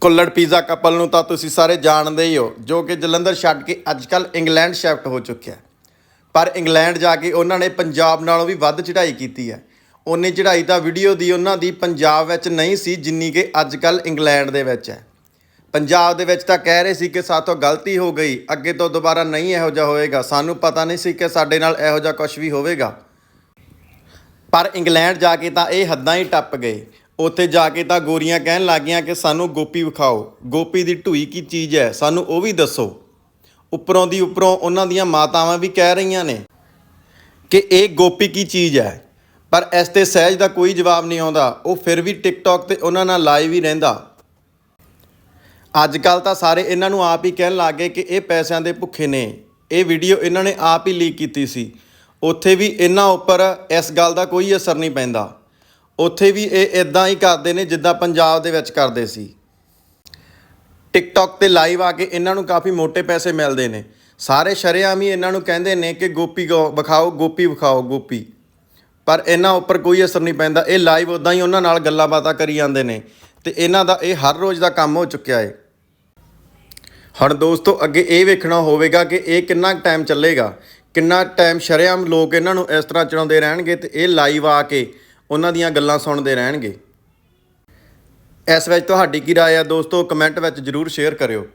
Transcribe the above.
ਕੁੱਲੜ pizza couple ਨੂੰ ਤਾਂ ਤੁਸੀਂ ਸਾਰੇ ਜਾਣਦੇ ਹੀ ਹੋ, ਜੋ ਕਿ ਜਲੰਧਰ ਛੱਡ ਕੇ ਅੱਜਕੱਲ ਇੰਗਲੈਂਡ ਸ਼ਿਫਟ ਹੋ ਚੁੱਕਿਆ ਪਰ ਇੰਗਲੈਂਡ ਜਾ ਕੇ ਉਹਨਾਂ ਨੇ ਪੰਜਾਬ ਨਾਲੋਂ ਵੀ ਵੱਧ ਚੜ੍ਹਾਈ ਕੀਤੀ ਹੈ। ਉਹਨੇ ਚੜ੍ਹਾਈ ਤਾਂ ਵੀਡੀਓ ਦੀ ਉਹਨਾਂ ਦੀ ਪੰਜਾਬ ਵਿੱਚ ਨਹੀਂ ਸੀ, ਜਿੰਨੀ ਕਿ ਅੱਜਕੱਲ ਇੰਗਲੈਂਡ ਦੇ ਵਿੱਚ ਹੈ। ਪੰਜਾਬ ਦੇ ਵਿੱਚ ਤਾਂ ਕਹਿ ਰਹੇ ਸੀ ਕਿ ਸਾਥੋਂ ਗਲਤੀ ਹੋ ਗਈ, ਅੱਗੇ ਤੋਂ ਦੁਬਾਰਾ ਨਹੀਂ ਇਹੋ ਜਿਹਾ ਹੋਏਗਾ। ਸਾਨੂੰ ਪਤਾ ਨਹੀਂ ਸੀ ਕਿ ਸਾਡੇ ਨਾਲ ਇਹੋ ਜਿਹਾ ਕੁਝ ਵੀ ਹੋਵੇਗਾ। ਪਰ ਇੰਗਲੈਂਡ ਜਾ ਕੇ ਤਾਂ ਇਹ ਹੱਦਾਂ ਹੀ ਟੱਪ ਗਏ। ਉੱਥੇ ਜਾ ਕੇ ਤਾਂ ਗੋਰੀਆਂ ਕਹਿਣ ਲੱਗੀਆਂ ਕਿ ਸਾਨੂੰ ਗੋਪੀ ਵਿਖਾਓ। ਗੋਪੀ ਦੀ ਢੂਈ ਕੀ ਚੀਜ਼ ਹੈ? ਸਾਨੂੰ ਉਹ ਵੀ ਦੱਸੋ। ਉੱਪਰੋਂ ਦੀ ਉੱਪਰੋਂ ਉਹਨਾਂ ਦੀਆਂ ਮਾਤਾਵਾਂ ਵੀ ਕਹਿ ਰਹੀਆਂ ਨੇ ਕਿ ਇਹ ਗੋਪੀ ਕੀ ਚੀਜ਼ ਹੈ? ਪਰ ਇਸ ਤੇ ਸਹਿਜ ਦਾ ਕੋਈ ਜਵਾਬ ਨਹੀਂ ਆਉਂਦਾ। ਉਹ ਫਿਰ ਵੀ ਟਿਕਟੌਕ ਤੇ ਉਹਨਾਂ ਨਾਲ ਲਾਈਵ ਹੀ ਰਹਿੰਦਾ। ਅੱਜ ਕੱਲ ਤਾਂ ਸਾਰੇ ਇਹਨਾਂ ਨੂੰ ਆਪ ਹੀ ਕਹਿਣ ਲੱਗੇ ਕਿ ਇਹ ਪੈਸਿਆਂ ਦੇ ਭੁੱਖੇ ਨੇ। ਇਹ ਵੀਡੀਓ ਇਹਨਾਂ ਨੇ ਆਪ ਹੀ ਲੀਕ ਕੀਤੀ ਸੀ। ਉੱਥੇ ਵੀ ਇਹਨਾਂ ਉੱਪਰ ਇਸ ਗੱਲ ਦਾ ਕੋਈ ਅਸਰ ਨਹੀਂ ਪੈਂਦਾ। ਉੱਥੇ ਵੀ ਇਹ ਇਦਾਂ ਹੀ ਕਰਦੇ ਨੇ ਜਿੱਦਾਂ ਪੰਜਾਬ ਦੇ ਵਿੱਚ ਕਰਦੇ ਸੀ। ਟਿਕਟੌਕ ਤੇ ਲਾਈਵ ਆ ਕੇ ਇਹਨਾਂ ਨੂੰ ਕਾਫੀ ਮੋٹے ਪੈਸੇ ਮਿਲਦੇ ਨੇ। ਸਾਰੇ ਸ਼ਰੇਆਮ ਹੀ ਇਹਨਾਂ ਨੂੰ ਕਹਿੰਦੇ ਨੇ ਕਿ ਗੋਪੀ ਗੋ- ਵਿਖਾਓ, ਗੋਪੀ ਵਿਖਾਓ, ਗੋਪੀ। ਪਰ ਇਹਨਾਂ ਉੱਪਰ ਕੋਈ ਅਸਰ ਨਹੀਂ ਪੈਂਦਾ। ਇਹ ਲਾਈਵ ਉਦਾਂ ਹੀ ਉਹਨਾਂ ਨਾਲ ਗੱਲਾਂ ਬਾਤਾਂ ਕਰੀ ਜਾਂਦੇ ਨੇ ਤੇ ਇਹਨਾਂ ਦਾ ਇਹ ਹਰ ਰੋਜ਼ ਦਾ ਕੰਮ ਹੋ ਚੁੱਕਿਆ ਹੈ ਹੁਣ ਦੋਸਤੋ, ਅੱਗੇ ਇਹ ਵੇਖਣਾ ਹੋਵੇਗਾ ਕਿ ਇਹ ਕਿੰਨਾ ਟਾਈਮ ਚੱਲੇਗਾ। ਕਿੰਨਾ ਟਾਈਮ ਸ਼ਰੇਆਮ ਲੋਕ ਇਹਨਾਂ ਨੂੰ ਇਸ ਤਰ੍ਹਾਂ ਚਲਾਉਂਦੇ ਰਹਿਣਗੇ ਤੇ ਇਹ ਲਾਈਵ ਆ ਕੇ ਉਹਨਾਂ ਦੀਆਂ ਗੱਲਾਂ ਸੁਣਦੇ ਰਹਿਣਗੇ। ਇਸ ਵਿੱਚ ਤੁਹਾਡੀ ਕੀ ਰਾਏ ਆ ਦੋਸਤੋ? ਕਮੈਂਟ ਵਿੱਚ ਜਰੂਰ ਸ਼ੇਅਰ ਕਰਿਓ।